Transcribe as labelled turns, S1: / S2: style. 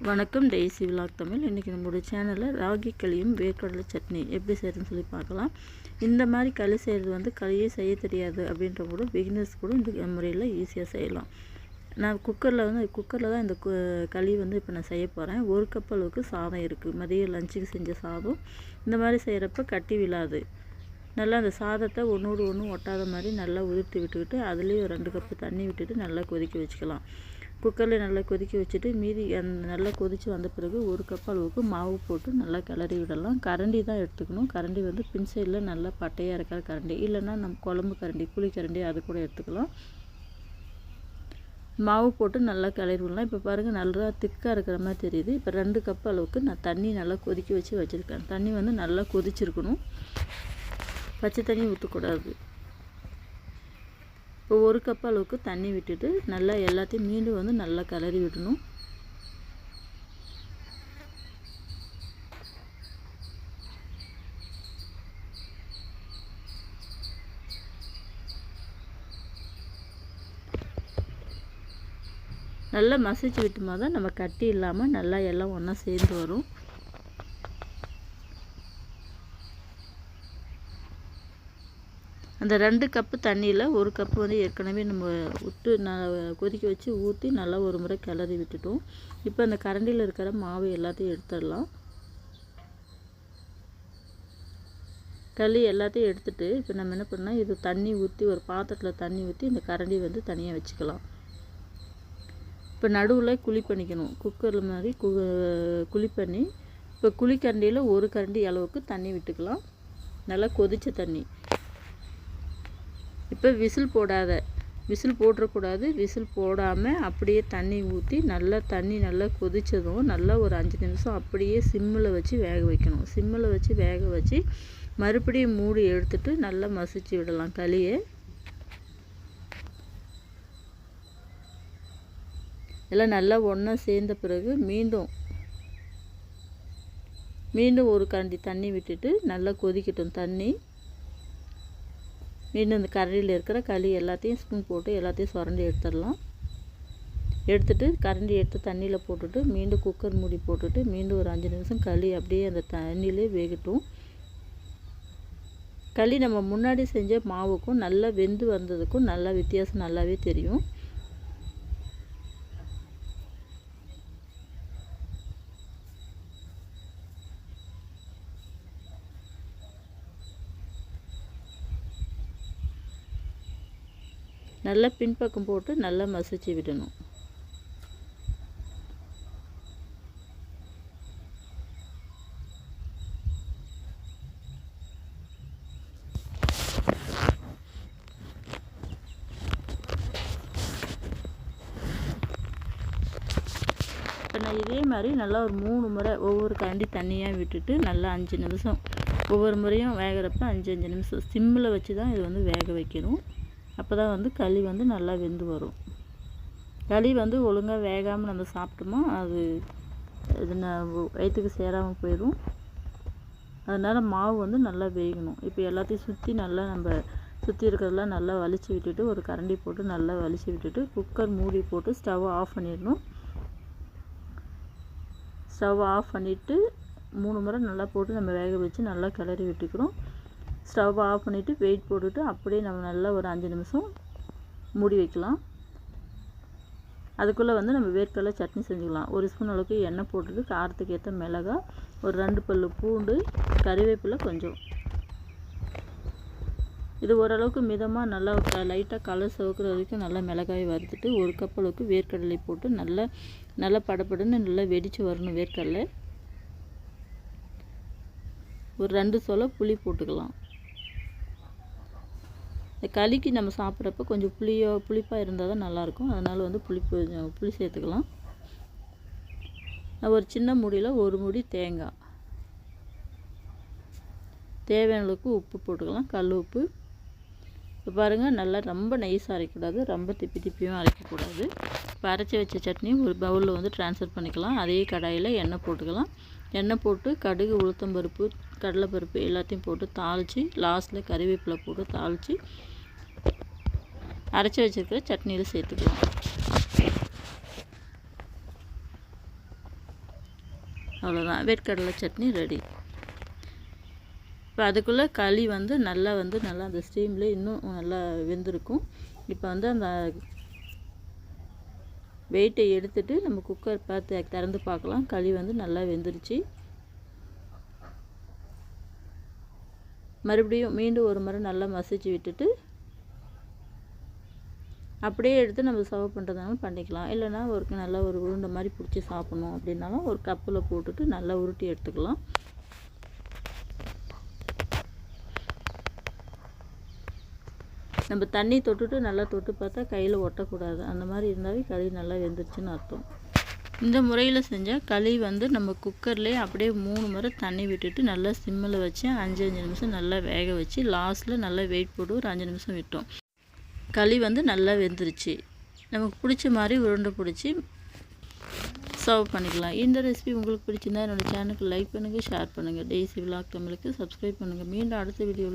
S1: வணக்கம் daisy vlog Tamil. இன்றைக்கி நம்மளுடைய சேனலில் ராகி களியும் வேர்க்கடலை சட்னி எப்படி செய்கிறதுன்னு சொல்லி பார்க்கலாம். இந்த மாதிரி களி செய்கிறது வந்து களியே செய்ய தெரியாது அப்படின்ற கூட பிகினர்ஸ் கூட இந்த முறையில் ஈஸியாக செய்யலாம். நான் குக்கரில் வந்து குக்கரில் தான் இந்த கு- களி வந்து இப்போ நான் செய்ய போகிறேன் ஒரு கப் அளவுக்கு சாதம் இருக்குது மதியம் லஞ்சுக்கு செஞ்ச சாதம். இந்த மாதிரி செய்கிறப்ப கட்டி விழாது. நல்லா அந்த சாதத்தை ஒன்றோடு ஒன்று ஒட்டாத மாதிரி நல்லா உதிர்த்து விட்டுக்கிட்டு அதுலேயும் ரெண்டு கப்பு தண்ணி விட்டுட்டு நல்லா கொதிக்க வச்சுக்கலாம். குக்கரில் நல்லா கொதிக்க வச்சுட்டு மீதி அந்த நல்லா கொதித்து வந்த பிறகு ஒரு கப் அளவுக்கு மாவு போட்டு நல்லா கிளறி விடலாம். கரண்டி தான் எடுத்துக்கணும். கரண்டி வந்து பின் சைடில் நல்லா பட்டையாக இருக்கிற கரண்டி. இல்லைன்னா நம்ம குழம்பு கரண்டி புளி கரண்டி அது கூட எடுத்துக்கலாம். மாவு போட்டு நல்லா கிளறி விடலாம். இப்போ பாருங்கள் நல்லா திக்காக இருக்கிற மாதிரி தெரியுது. இப்போ ரெண்டு கப் அளவுக்கு நான் தண்ணி நல்லா கொதிக்க வச்சு வச்சுருக்கேன். தண்ணி வந்து நல்லா கொதிச்சிருக்கணும். பச்சை தண்ணி ஊற்றக்கூடாது இப்போ ஒரு கப் அளவுக்கு தண்ணி விட்டுட்டு நல்லா எல்லாத்தையும் மீண்டும் வந்து நல்லா கிளறி விடணும். நல்லா மசிச்சு விட்டுமா தான் நம்ம கட்டி இல்லாமல் நல்லா எல்லாம் ஒன்றா சேர்ந்து வரும். அந்த ரெண்டு கப்பு தண்ணியில் ஒரு கப்பு வந்து ஏற்கனவே நம்ம விட்டு ந கொதிக்க வச்சு ஊற்றி நல்லா ஒரு முறை கிளறி விட்டுட்டோம். இப்போ அந்த கரண்டியில் இருக்கிற மாவு எல்லாத்தையும் எடுத்துடலாம். களி எல்லாத்தையும் எடுத்துட்டு இப்போ நம்ம என்ன பண்ணால் இது தண்ணி ஊற்றி ஒரு பாத்திரத்தில் தண்ணி ஊற்றி இந்த கரண்டி வந்து தனியாக வச்சுக்கலாம். இப்போ நடுவில் குழி பண்ணிக்கணும். குக்கரில் மாதிரி கு குழி பண்ணி இப்போ குழிக்கரண்டியில் ஒரு கரண்டி அளவுக்கு தண்ணி விட்டுக்கலாம். நல்லா கொதித்த தண்ணி. இப்போ விசில் போடாத. விசில் போட்டுறக்கூடாது விசில் போடாமல் அப்படியே தண்ணி ஊற்றி நல்லா தண்ணி நல்லா கொதித்ததும் நல்லா ஒரு அஞ்சு நிமிஷம் அப்படியே சிம்மில் வச்சு வேக வைக்கணும். சிம்மில் வச்சு வேக வச்சு மறுபடியும் மூடி எடுத்துட்டு நல்லா மசிச்சு விடலாம் களியை. எல்லாம் நல்லா ஒன்றா சேர்ந்த பிறகு மீண்டும் மீண்டும் ஒரு கரண்டி தண்ணி விட்டுட்டு நல்லா கொதிக்கட்டும் தண்ணி. மீண்டும் இந்த கரண்டியில் இருக்கிற களி எல்லாத்தையும் ஸ்பூன் போட்டு எல்லாத்தையும் சுரண்டி எடுத்துடலாம். எடுத்துட்டு கரண்டி எடுத்து தண்ணியில் போட்டுட்டு மீண்டும் குக்கர் மூடி போட்டுட்டு மீண்டும் ஒரு அஞ்சு நிமிஷம் களி அப்படியே அந்த தண்ணியிலே வேகட்டும். களி நம்ம முன்னாடி செஞ்ச மாவுக்கும் நல்லா வெந்து வந்ததுக்கும் நல்லா வித்தியாசம் நல்லாவே தெரியும். நல்லா பின்பக்கம் போட்டு நல்லா மசிச்சு விடணும். இப்போ நான் இதே மாதிரி நல்லா ஒரு மூணு முறை ஒவ்வொரு காண்டி தண்ணியாக விட்டுட்டு நல்லா அஞ்சு நிமிஷம் ஒவ்வொரு முறையும் வேகிறப்ப அஞ்சு அஞ்சு நிமிஷம். சிம்மில் வச்சு தான் இது வந்து வேக வைக்கணும். அப்போ தான் வந்து களி வந்து நல்லா வெந்து வரும். களி வந்து ஒழுங்காக வேகாமல் நம்ம சாப்பிட்டோமா அது இது வயிற்றுக்கு சேராமல் போயிடும் அதனால் மாவு வந்து நல்லா வேகணும். இப்போ எல்லாத்தையும் சுற்றி நல்லா நம்ம சுற்றி இருக்கிறதெல்லாம் நல்லா வலிச்சு விட்டுட்டு ஒரு கரண்டி போட்டு நல்லா வலிச்சு விட்டுட்டு குக்கர் மூடி போட்டு ஸ்டவ் ஆஃப் பண்ணிடணும். ஸ்டவ் ஆஃப் பண்ணிவிட்டு மூணு முறை நல்லா போட்டு நம்ம வேக வச்சு நல்லா கிளறி விட்டுக்கிறோம். ஸ்டவ் ஆஃப் பண்ணிவிட்டு வெயிட் போட்டுட்டு அப்படியே நம்ம நல்லா ஒரு அஞ்சு நிமிஷம் மூடி வைக்கலாம். அதுக்குள்ளே வந்து நம்ம வேர்க்கடலை சட்னி செஞ்சுக்கலாம். ஒரு ஸ்பூன் அளவுக்கு எண்ணெய் போட்டுட்டு காரத்துக்கு ஏற்ற மிளகா ஒரு ரெண்டு பல்லு பூண்டு கறிவேப்பிலை கொஞ்சம். இது ஓரளவுக்கு மிதமாக நல்லா லைட்டாக கலர் சிவக்கிற வரைக்கும் நல்லா மிளகாய் வறுத்துட்டு ஒரு கப் அளவுக்கு வேர்க்கடலை போட்டு நல்லா நல்லா படபடன்னு நல்லா வெடித்து வரணும் வேர்க்கடலை. ஒரு ரெண்டு சொலை புளி போட்டுக்கலாம். இந்த களிக்கு நம்ம சாப்பிட்றப்ப கொஞ்சம் புளியோ புளிப்பாக இருந்தால் தான் நல்லாயிருக்கும். அதனால் வந்து புளிப்பு கொஞ்சம் புளி சேர்த்துக்கலாம். ஒரு சின்ன முடியில் ஒரு முடி தேங்காய். தேவையான அளவுக்கு உப்பு போட்டுக்கலாம். கல் உப்பு. இப்போ பாருங்கள் நல்லா ரொம்ப நைஸாக அரைக்கக்கூடாது. ரொம்ப திப்பி திப்பியும் அரைக்கக்கூடாது. இப்போ அரைச்சி வச்ச சட்னி ஒரு பவுலில் வந்து ட்ரான்ஸ்ஃபர் பண்ணிக்கலாம். அதே கடாயில் எண்ணெய் போட்டுக்கலாம். எண்ணெய் போட்டு கடுகு உளுத்தம்பருப்பு கடலைப்பருப்பு எல்லாத்தையும் போட்டு தாளித்து லாஸ்ட்டில் கறிவேப்பிலை போட்டு தாளித்து அரைச்சி வச்சுருக்கிற சட்னியில் சேர்த்துக்கலாம். அவ்வளோதான் வேர்க்கடலை சட்னி ரெடி இப்போ அதுக்குள்ளே களி வந்து நல்லா வந்து நல்லா அந்த ஸ்டீமில் இன்னும் நல்லா வெந்திருக்கும். இப்போ வந்து அந்த வெயிட்டை எடுத்துட்டு நம்ம குக்கர் பார்த்து திறந்து பார்க்கலாம். களி வந்து நல்லா வெந்துருச்சு. மறுபடியும் மீண்டும் ஒரு முறை நல்லா மசிச்சு விட்டுட்டு அப்படியே எடுத்து நம்ம சர்வ் பண்ணுறதுனாலும் பண்ணிக்கலாம். இல்லைனா ஒரு நல்லா ஒரு உருண்டை மாதிரி பிடிச்சி சாப்பிட்ணும் அப்படின்னாலும் ஒரு கப்பில் போட்டுட்டு நல்லா உருட்டி எடுத்துக்கலாம். நம்ம தண்ணி தொட்டுட்டு நல்லா தொட்டு பார்த்தா கையில் ஒட்டக்கூடாது. அந்த மாதிரி இருந்தாவே களி நல்லா வெந்துருச்சுன்னு அர்த்தம். இந்த முறையில் செஞ்சால் களி வந்து நம்ம குக்கர்லேயே அப்படியே மூணு முறை தண்ணி விட்டுட்டு நல்லா சிம்மில் வச்சு அஞ்சு அஞ்சு நிமிஷம் நல்லா வேக வச்சு லாஸ்ட்டில் நல்லா வெயிட் போட்டு ஒரு அஞ்சு நிமிஷம் விட்டோம். களி வந்து நல்லா வெந்துருச்சு. நமக்கு பிடிச்ச மாதிரி உருண்டை பிடிச்சி சர்வ் பண்ணிக்கலாம். இந்த ரெசிபி உங்களுக்கு பிடிச்சிருந்தா என்னோடய சேனலுக்கு லைக் பண்ணுங்கள் ஷேர் பண்ணுங்கள் டெய்ஸி விளாக் தமிழுக்கு சப்ஸ்கிரைப் பண்ணுங்கள் மீண்டும் அடுத்த வீடியோவில்